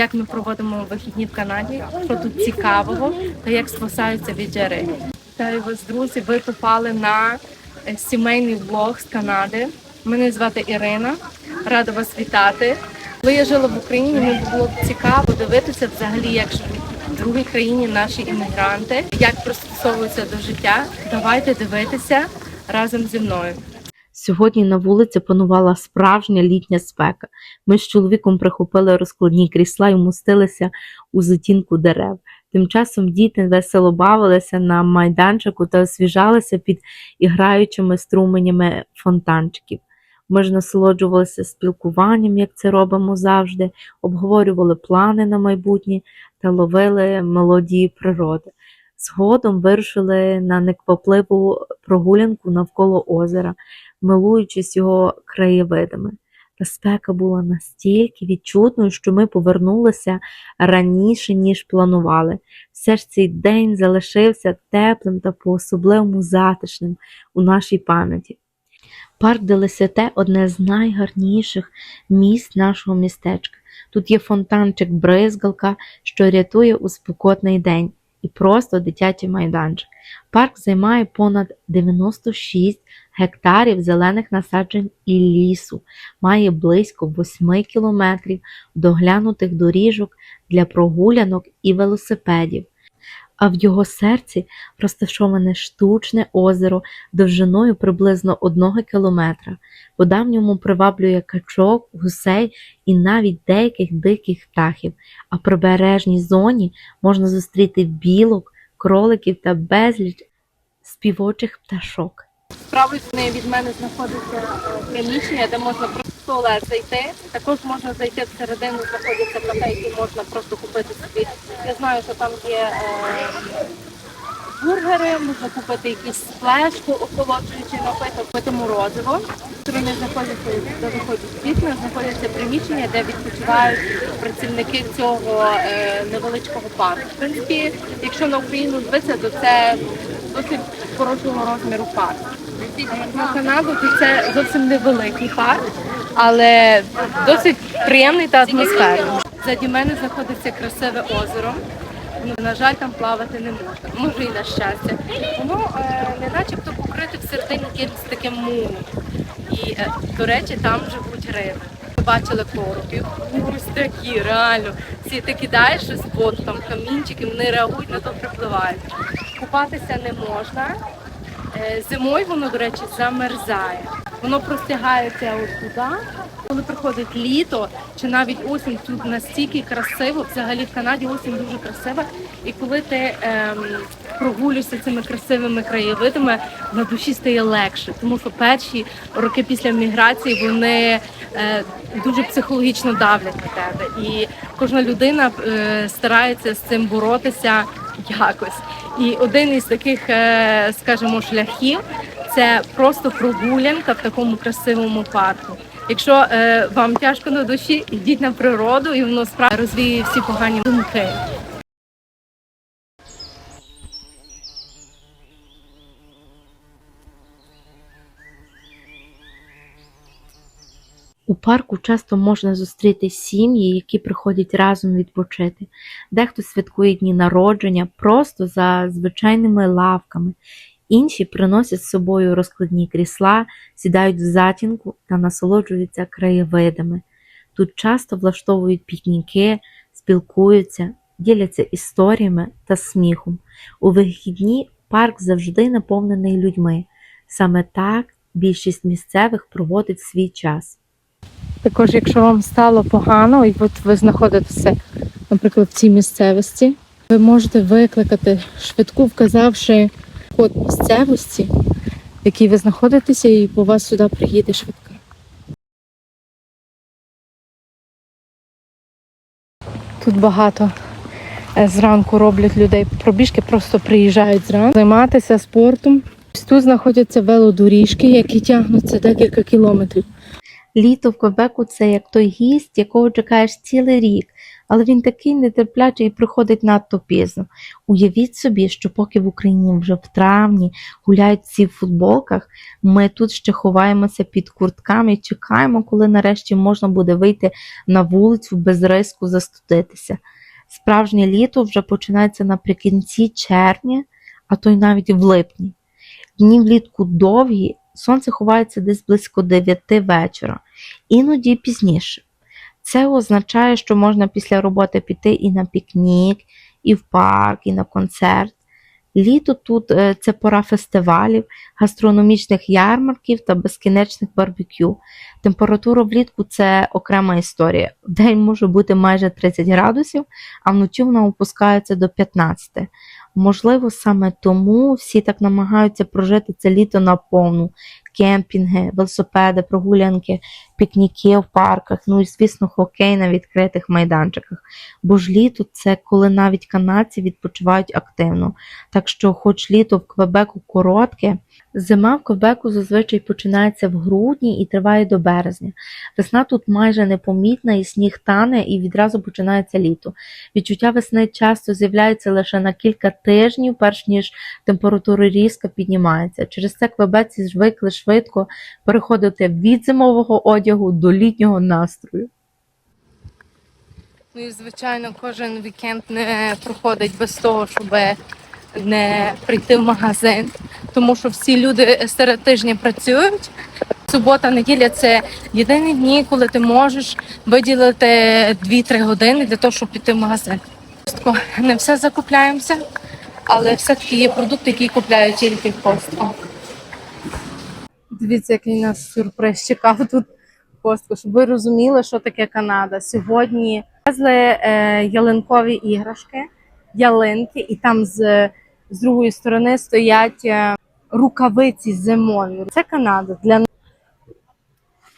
як ми проводимо вихідні в Канаді, що тут цікавого та як спасаються від жари. Вітаю вас, друзі! Ви попали на е, сімейний влог з Канади. Мене звати Ірина. Рада вас вітати. Коли я жила в Україні, мені було б цікаво дивитися взагалі, як в другій країні наші іммігранти, як пристосовуються до життя. Давайте дивитися разом зі мною. Сьогодні на вулиці панувала справжня літня спека. Ми з чоловіком прихопили розкладні крісла і мостилися у затінку дерев. Тим часом діти весело бавилися на майданчику та освіжалися під іграючими струменями фонтанчиків. Ми ж насолоджувалися спілкуванням, як це робимо завжди, обговорювали плани на майбутнє та ловили мелодії природи. Згодом вирушили на неквапливу прогулянку навколо озера милуючись його краєвидами. Та спека була настільки відчутною, що ми повернулися раніше, ніж планували. Все ж цей день залишився теплим та по-особливому затишним у нашій пам'яті. Парк де Лесете – одне з найгарніших місць нашого містечка. Тут є фонтанчик бризгалка, що рятує у спекотний день, і просто дитячий майданчик. Парк займає понад 96 гектарів зелених насаджень і лісу, має близько 8 кілометрів доглянутих доріжок для прогулянок і велосипедів. А в його серці розташоване штучне озеро довжиною приблизно 1 кілометра. Вода в ньому приваблює качок, гусей і навіть деяких диких птахів, а в прибережній зоні можна зустріти білок, кроликів та безліч співочих пташок. З правої від мене знаходиться е, приміщення, де можна просто в зайти. Також можна зайти всередину, знаходяться кафе, які можна просто купити собі. Я знаю, що там є е, бургери, можна купити якісь флешку, охолоджуючи напиток, купити морозиво. Сторони знаходяться, де виходять вікна, знаходяться приміщення, де відпочивають працівники цього е, невеличкого парку. В принципі, якщо на Україну дивитися, то це досить хорошого розміру парк. На Канаду це зовсім невеликий парк, але досить приємний та атмосферний. Заді мене знаходиться красиве озеро. Ну, На жаль, там плавати не можна. Може і на щастя. Воно е, не начебто покрите всередині якимось таким мулом. І, е, до речі, там живуть риби. Ми бачили коропів. Ось такі, реально. Всі ти кидаєш щось в там камінчики, вони реагують на то припливають. Купатися не можна. Е, Зимою воно, до речі, замерзає. Воно простягається от туди. Коли приходить літо чи навіть осінь, тут настільки красиво. Взагалі в Канаді осінь дуже красива. І коли ти ем, прогулюєшся цими красивими краєвидами, на душі стає легше. Тому що перші роки після міграції вони е, дуже психологічно давлять на тебе. І кожна людина е, старається з цим боротися якось. І один із таких, е, скажімо, шляхів це просто прогулянка в такому красивому парку. Якщо е, вам тяжко на душі, йдіть на природу, і воно справді розвіє всі погані думки. У парку часто можна зустріти сім'ї, які приходять разом відпочити. Дехто святкує дні народження просто за звичайними лавками. Інші приносять з собою розкладні крісла, сідають в затінку та насолоджуються краєвидами. Тут часто влаштовують пікніки, спілкуються, діляться історіями та сміхом. У вихідні парк завжди наповнений людьми. Саме так більшість місцевих проводить свій час. Також, якщо вам стало погано, і от ви знаходитеся, наприклад, в цій місцевості, ви можете викликати швидку, вказавши код місцевості, в якій ви знаходитеся, і по вас сюди приїде швидка. Тут багато е, зранку роблять людей пробіжки, просто приїжджають зранку займатися спортом. Тут знаходяться велодоріжки, які тягнуться декілька кілометрів. Літо в Квебеку це як той гість, якого чекаєш цілий рік. але він такий нетерплячий і приходить надто пізно. Уявіть собі, що поки в Україні вже в травні гуляють всі в футболках, ми тут ще ховаємося під куртками і чекаємо, коли нарешті можна буде вийти на вулицю без риску застудитися. Справжнє літо вже починається наприкінці червня, а то й навіть в липні. Дні влітку довгі, сонце ховається десь близько 9 вечора, іноді пізніше. Це означає, що можна після роботи піти і на пікнік, і в парк, і на концерт. Літо тут е, це пора фестивалів, гастрономічних ярмарків та безкінечних барбекю. Температура влітку це окрема історія. Вдень може бути майже 30 градусів, а вночі вона опускається до 15. Можливо, саме тому всі так намагаються прожити це літо наповну. Кемпінги, велосипеди, прогулянки, пікніки в парках, ну і, звісно, хокей на відкритих майданчиках. Бо ж літо це коли навіть канадці відпочивають активно. Так що, хоч літо в Квебеку коротке, зима в Квебеку зазвичай починається в грудні і триває до березня. Весна тут майже непомітна, і сніг тане, і відразу починається літо. Відчуття весни часто з'являється лише на кілька тижнів, перш ніж температура різко піднімається. Через це квебеці звикли швидко переходити від зимового одягу до літнього настрою. Ну і звичайно, кожен вікенд не проходить без того, щоб не прийти в магазин, тому що всі люди серед тижня працюють. Субота, неділя це єдині дні, коли ти можеш виділити 2-3 години для того, щоб піти в магазин. Не все закупляємося, але все-таки є продукти, які купляють тільки в Костко. Дивіться, який нас сюрприз чекав тут Костко, щоб ви розуміли, що таке Канада. Сьогодні везли е, ялинкові іграшки, ялинки, і там з, з другої сторони стоять е, рукавиці зимові. Це Канада для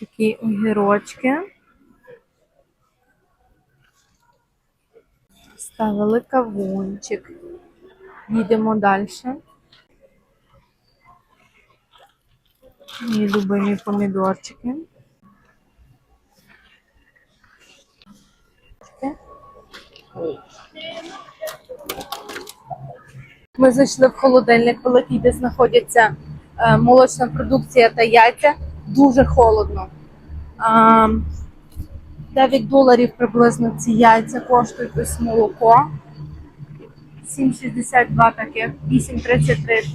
такі огірочки. Ставили кавунчик. Їдемо далі. Мої любимі помідорчики. Ми зайшли в холодильник великий, де знаходяться е, молочна продукція та яйця. Дуже холодно. 9 доларів приблизно ці яйця коштують ось молоко. 7,62 таких, 8,33. Е,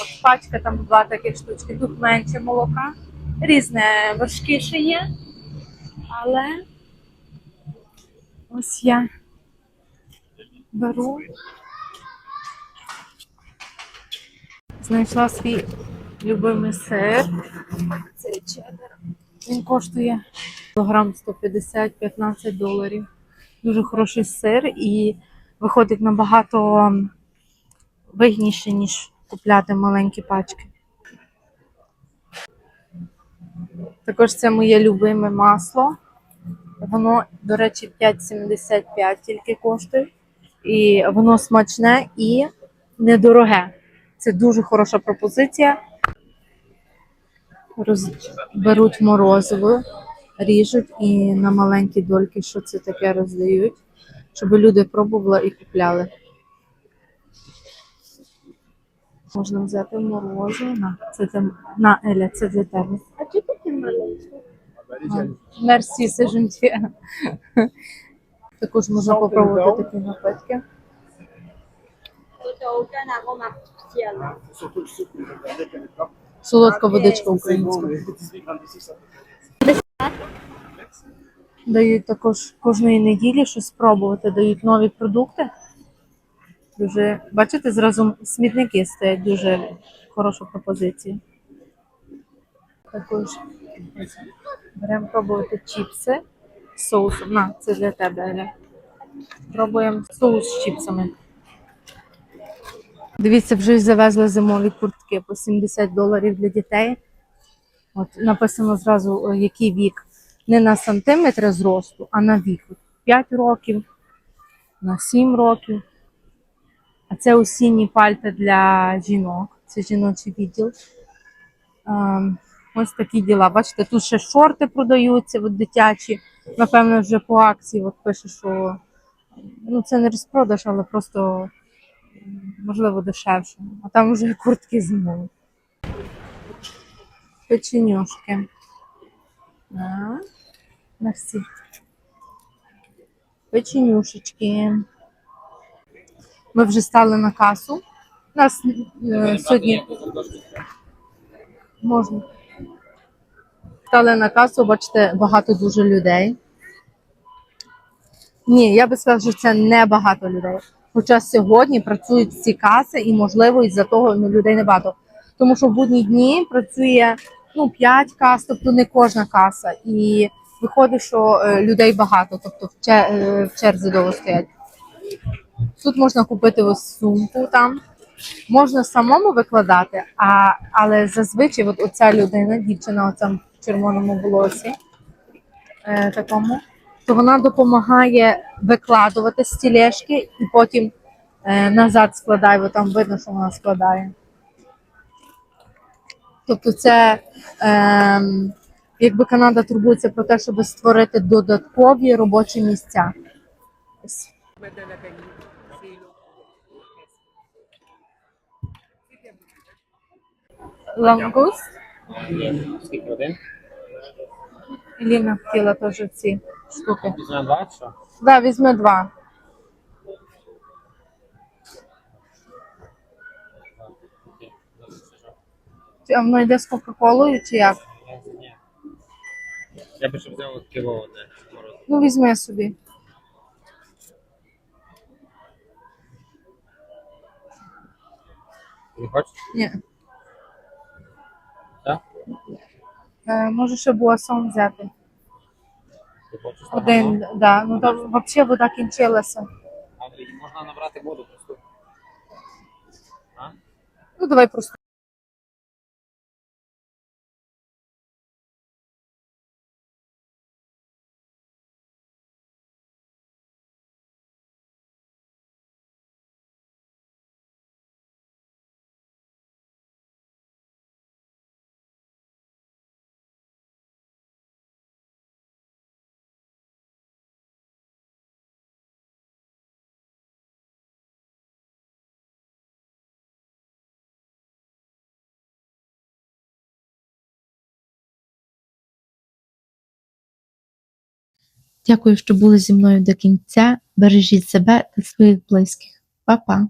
от пачка там два таких штучки. Тут менше молока. Різне важкіше є. Але ось я беру. Знайшла свій любимий сир. Цей чеддер. Він коштує кілограм 150-15 доларів. Дуже хороший сир і виходить набагато вигідніше, ніж купляти маленькі пачки. Також це моє любиме масло. Воно, до речі, 5,75 тільки коштує. І воно смачне і недороге. Це дуже хороша пропозиція. Роз... Беруть морозиво, ріжуть і на маленькі дольки, що це таке роздають, щоб люди пробували і купляли. Можна взяти морозиво. На, це для... на Еля, це для тебе. А чи таке маленьке? Мерсі, це жінті. Також можна попробувати такі напитки. Pas. Солодка водичка українська. mais 18 grammes d'ici, ça. Дають також кожної неділі щось спробувати, дають нові продукти. Дуже, бачите, зразу смітники стоять дуже хороша пропозиція. Також беремо пробувати чіпси з соусом. На, це для тебе, Еля. Пробуємо соус з чіпсами. Дивіться, вже завезли зимові куртки по 70 доларів для дітей. От написано зразу, е, який вік. Не на сантиметри зросту, а на вік. 5 років, на 7 років. А це осінні пальта для жінок. Це жіночий відділ. Ем, Ось такі діла. Бачите, тут ще шорти продаються, от дитячі. Напевно, вже по акції от пише, що ну, це не розпродаж, але просто можливо дешевше. А там вже куртки зимові. Печенюшки. А, Мерсі. Печенюшечки. Ми вже стали на касу. Нас е, сьогодні можна. Стали на касу, бачите, багато дуже людей. Ні, я би сказала, що це не багато людей. Хоча сьогодні працюють всі каси, і, можливо, із-за того ну, людей небагато. Тому що в будні дні працює ну, 5 кас, тобто не кожна каса. І виходить, що е, людей багато, тобто е, в черзі довго стоять. Тут можна купити ось сумку там. Можна самому викладати, а, але зазвичай от оця людина, дівчина оця в червоному волосі, е, такому, то вона допомагає викладувати з тілешки і потім е, назад складає, бо там видно, що вона складає. Тобто це е, якби Канада турбується про те, щоб створити додаткові робочі місця. Лангуст. Скільки один? Ліна хотіла теж ці штуки. Візьмемо два, чи? Да, візьми два. А воно йде з Кока-Колою чи як? Я- ні. Я би ще взяв кіло одне. Ну, візьми собі. Не хочеш? Ні. Так? Е, може ще буасон взяти. Один, да. Ну там взагалі вода кінчилася. А можна набрати воду просто. Ну давай просто. Дякую, що були зі мною до кінця. Бережіть себе та своїх близьких. Па-па!